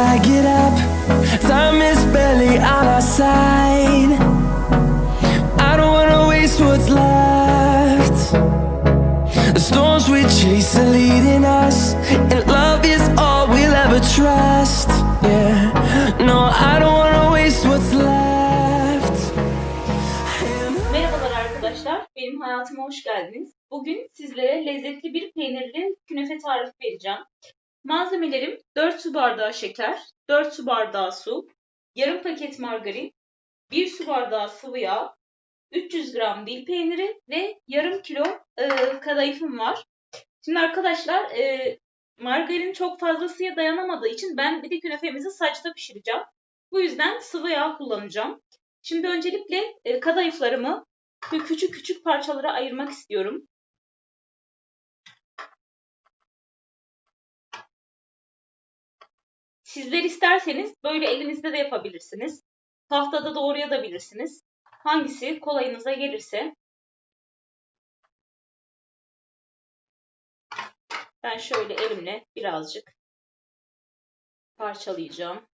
I get up. Time is barely on our side. I don't wanna waste what's left. The storms we chase are leading us, and love is all we'll ever trust. Yeah, no, I don't wanna waste what's left. Merhabalar arkadaşlar, benim hayatıma hoş geldiniz. Bugün sizlere lezzetli bir peynirli künefe tarifi vereceğim. Malzemelerim 4 su bardağı şeker, 4 su bardağı su, yarım paket margarin, 1 su bardağı sıvı yağ, 300 gram dil peyniri ve yarım kilo e, kadayıfım var. Şimdi arkadaşlar e, margarin çok fazla suya dayanamadığı için ben bir de künefemizi saçta pişireceğim. Bu yüzden sıvı yağ kullanacağım. Şimdi öncelikle e, kadayıflarımı küçük küçük parçalara ayırmak istiyorum. Sizler isterseniz böyle elinizde de yapabilirsiniz. Tahtada doğrayabilirsiniz. Hangisi kolayınıza gelirse. Ben şöyle elimle birazcık parçalayacağım.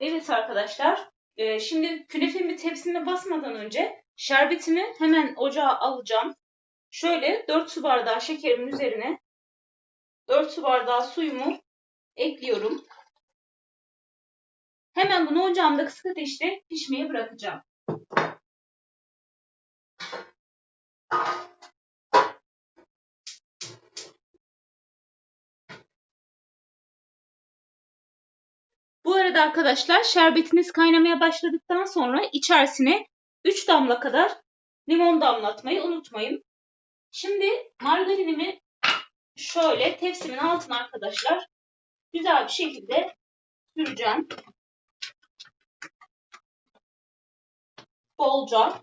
Evet arkadaşlar, e, şimdi künefemi tepsime basmadan önce şerbetimi hemen ocağa alacağım. Şöyle 4 su bardağı şekerimin üzerine 4 su bardağı suyumu ekliyorum. Hemen bunu ocağımda kısık ateşte pişmeye bırakacağım. Arkadaşlar şerbetiniz kaynamaya başladıktan sonra içerisine 3 damla kadar limon damlatmayı unutmayın. Şimdi margarinimi şöyle tepsimin altına arkadaşlar güzel bir şekilde süreceğim. Bolca.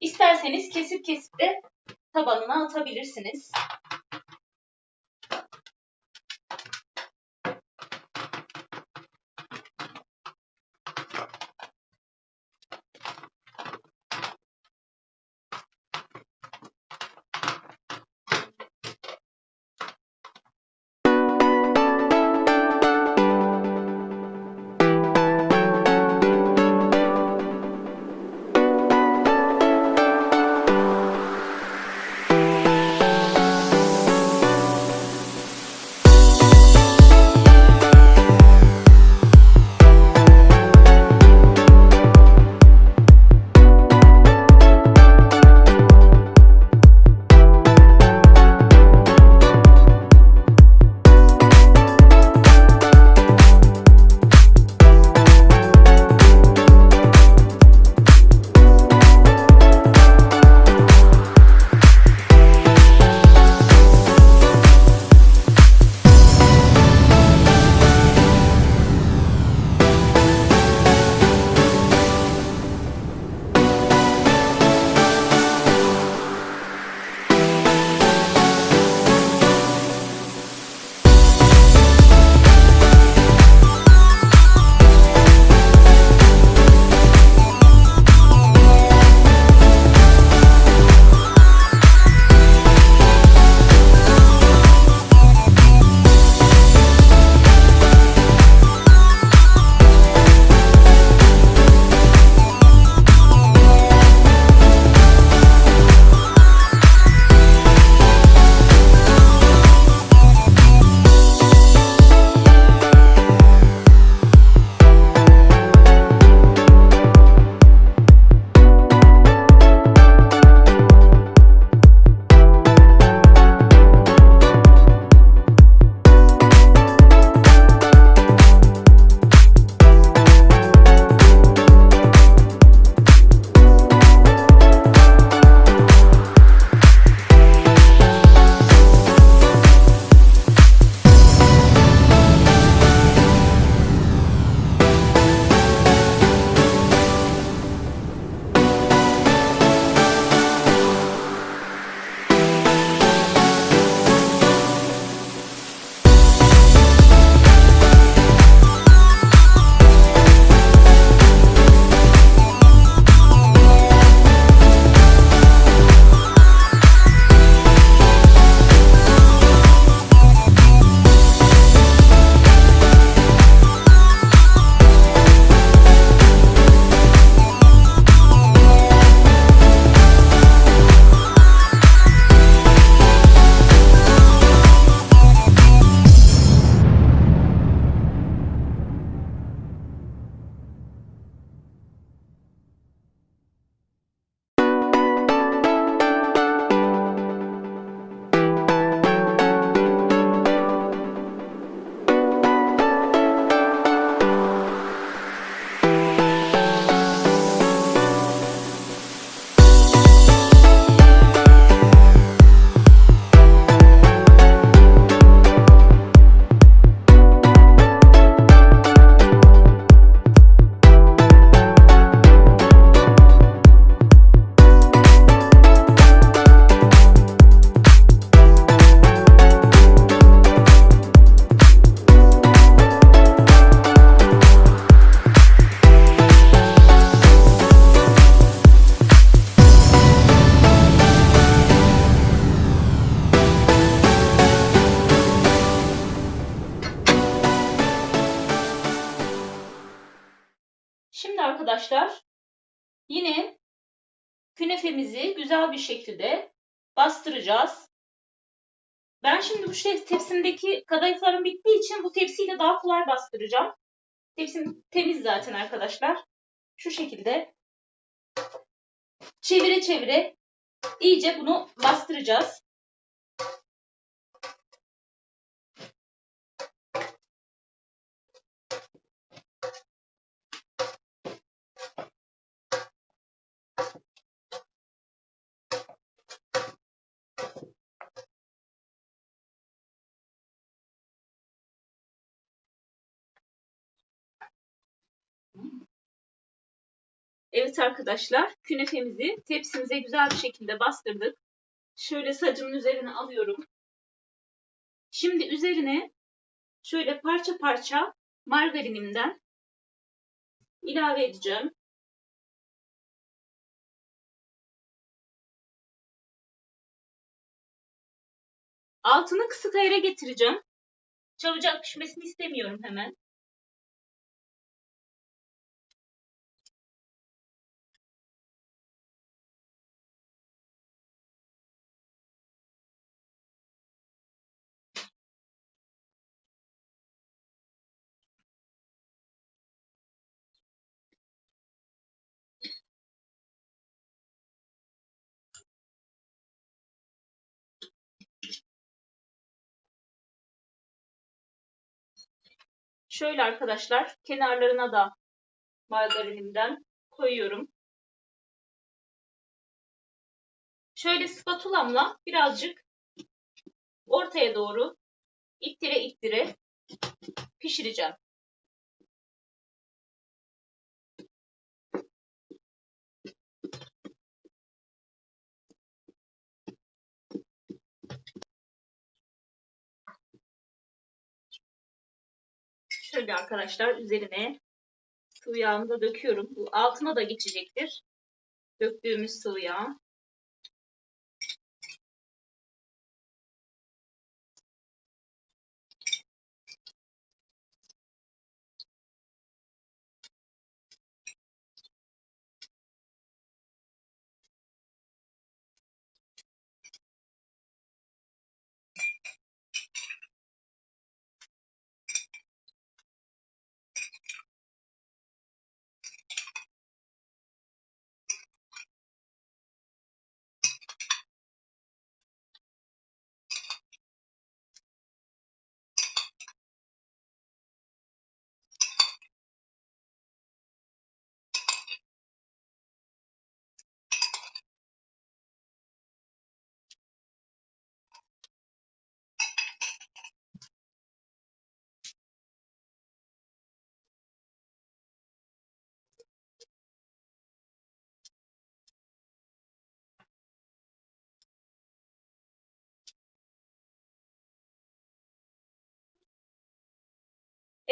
İsterseniz kesip kesip de tabanına atabilirsiniz. Künefemizi güzel bir şekilde bastıracağız. Ben şimdi bu şey, tepsimdeki kadayıflarım bittiği için bu tepsiyle daha kolay bastıracağım. Tepsim temiz zaten arkadaşlar. Şu şekilde çevire çevire iyice bunu bastıracağız. Evet arkadaşlar, künefemizi tepsimize güzel bir şekilde bastırdık. Şöyle sacımın üzerine alıyorum. Şimdi üzerine şöyle parça parça margarinimden ilave edeceğim. Altını kısık ayara getireceğim. Çabucak pişmesini istemiyorum hemen. Şöyle arkadaşlar kenarlarına da margarinimden koyuyorum. Şöyle spatulamla birazcık ortaya doğru ittire ittire pişireceğim. Şöyle arkadaşlar üzerine sıvı yağını da döküyorum. Bu altına da geçecektir. Döktüğümüz sıvı yağ.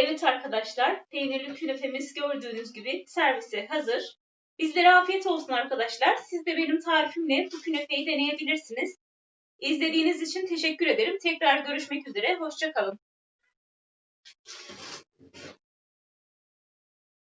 Evet arkadaşlar, peynirli künefemiz gördüğünüz gibi servise hazır. Bizlere afiyet olsun arkadaşlar. Siz de benim tarifimle bu künefeyi deneyebilirsiniz. İzlediğiniz için teşekkür ederim. Tekrar görüşmek üzere. Hoşçakalın.